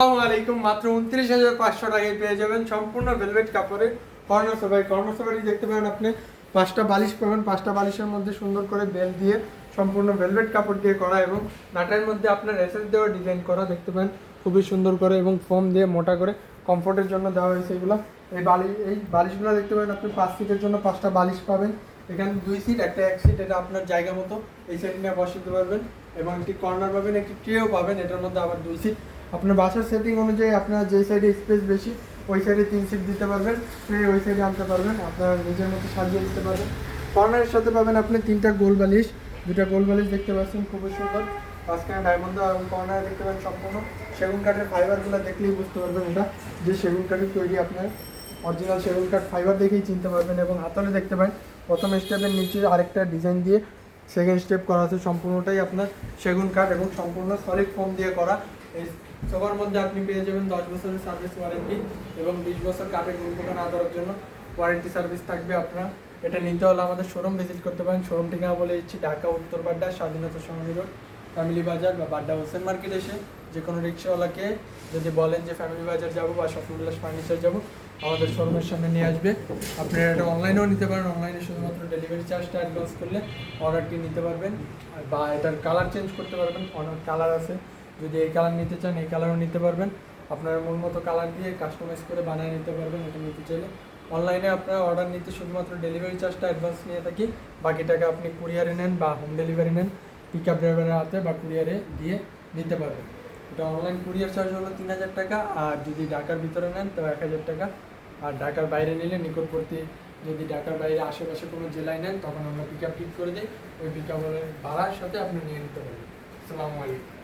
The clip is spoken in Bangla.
আসসালামু আলাইকুম, মাত্র উনত্রিশ হাজার পাঁচশো টাকায় পেয়ে যাবেন সম্পূর্ণ ভেলভেট কাপড়ের কর্নার সোফাই সোফাটি দেখতে পাবেন আপনি। পাঁচটা বালিশ পাবেন, পাঁচটা বালিশের মধ্যে সুন্দর করে বেল দিয়ে সম্পূর্ণ ভেলভেট কাপড় দিয়ে করা এবং নাটের মধ্যে আপনার এসএস দেওয়া ডিজাইন করা দেখতে পাবেন খুবই সুন্দর করে এবং ফোম দিয়ে মোটা করে কমফোর্টের জন্য দেওয়া হয়েছে এগুলো। এই বালিশ এই বালিশগুলো দেখতে পাবেন আপনি, পাঁচ সিটের জন্য পাঁচটা বালিশ পাবেন। এখানে দুই সিট একটা এক সিট এটা আপনার জায়গা মতো। এই সাইড নিয়ে বসাতে পারবেন এবং একটি কর্নার পাবেন, একটি ট্রেও পাবেন, এটার মধ্যে আবার দুই সিট আপনার বাসার সেটিং অনুযায়ী আপনার যে সাইডে স্পেস বেশি, ওই সাইডে তিন সিট দিতে পারবেন ট্রে ওই সাইডে আনতে পারবেন, আপনার নিজের মতো সাজিয়ে দিতে পারবেন। কর্নারের সাথে পাবেন আপনি তিনটা গোল বালিশ, দুটা গোল বালিশ দেখতে পাচ্ছেন, খুবই সুন্দর। মাঝখানে ডায়মন্ড এবং কর্নার দেখতে পাবেন সম্পূর্ণ। সেগুন কাঠের ফাইবারগুলো দেখলেই বুঝতে পারবেন এটা, যে সেগুন কাঠের তৈরি আপনার অরিজিনাল সেগুন কাঠ ফাইবার দেখেই চিনতে পারবেন এবং হাতলে দেখতে পাবেন প্রথম স্টেপের নিচে আরেকটা ডিজাইন দিয়ে সেকেন্ড স্টেপ করা আছে, সম্পূর্ণটাই আপনার সেগুন কাঠ এবং সম্পূর্ণ সলিড ফোম দিয়ে করা। সবার মধ্যে আপনি পেয়ে যাবেন দশ বছরের সার্ভিস ওয়ারেন্টি এবং বিশ বছর কাঠের গুণপোকা না ধরার জন্য ওয়ারেন্টি সার্ভিস থাকবে আপনার। এটা নিতে হলে আমাদের শোরুম ভিজিট করতে পারেন। শোরুম ঠিকানা বলে দিচ্ছি, ঢাকা, উত্তর বাড্ডা, স্বাধীনতা সমাধি রোড ফ্যামিলি বাজার বা বাড্ডা হোসেন মার্কেট এসে যে কোনো রিক্সাওয়ালাকে যদি বলেন যে ফ্যামিলি বাজার যাব বা স্বপ্নবিলাস ফার্নিচার যাব, আমাদের শোরুমের সামনে নিয়ে আসবে। আপনারা এটা অনলাইনেও নিতে পারেন। অনলাইনে শুধুমাত্র ডেলিভারি চার্জটা অ্যাডভান্স করলে অর্ডারটি নিতে পারবেন। বা এটার কালার চেঞ্জ করতে পারবেন। অনেক কালার আছে। যদি এই কালার নিতে চান, এই কালারও নিতে পারবেন। আপনার মন মতো কালার দিয়ে কাস্টমাইজ করে বানিয়ে নিতে পারবেন এটা নিতে চাইলে। অনলাইনে আপনারা অর্ডার নিতে শুধুমাত্র ডেলিভারি চার্জটা অ্যাডভান্স নিয়ে থাকি। বাকি টাকা আপনি কুরিয়ারে নেন বা হোম ডেলিভারি নেন পিক আপ ড্রাইভারের হাতে বা কুরিয়ারে দিয়ে নিতে পারবেন। এটা অনলাইন কুরিয়ার চার্জ হলো তিন হাজার টাকা, আর যদি ঢাকার ভিতরে নেন তো এক হাজার টাকা। আর ঢাকার বাইরে নিলে নিকটবর্তী যদি ঢাকার বাইরে আশেপাশে কোনো জেলায় নেন, তখন আমরা পিক আপ পিক করে দিই। ওই পিক আপের ভাড়ার সাথে আপনি নিয়ে নিতে পারবেন। আসসালামু আলাইকুম।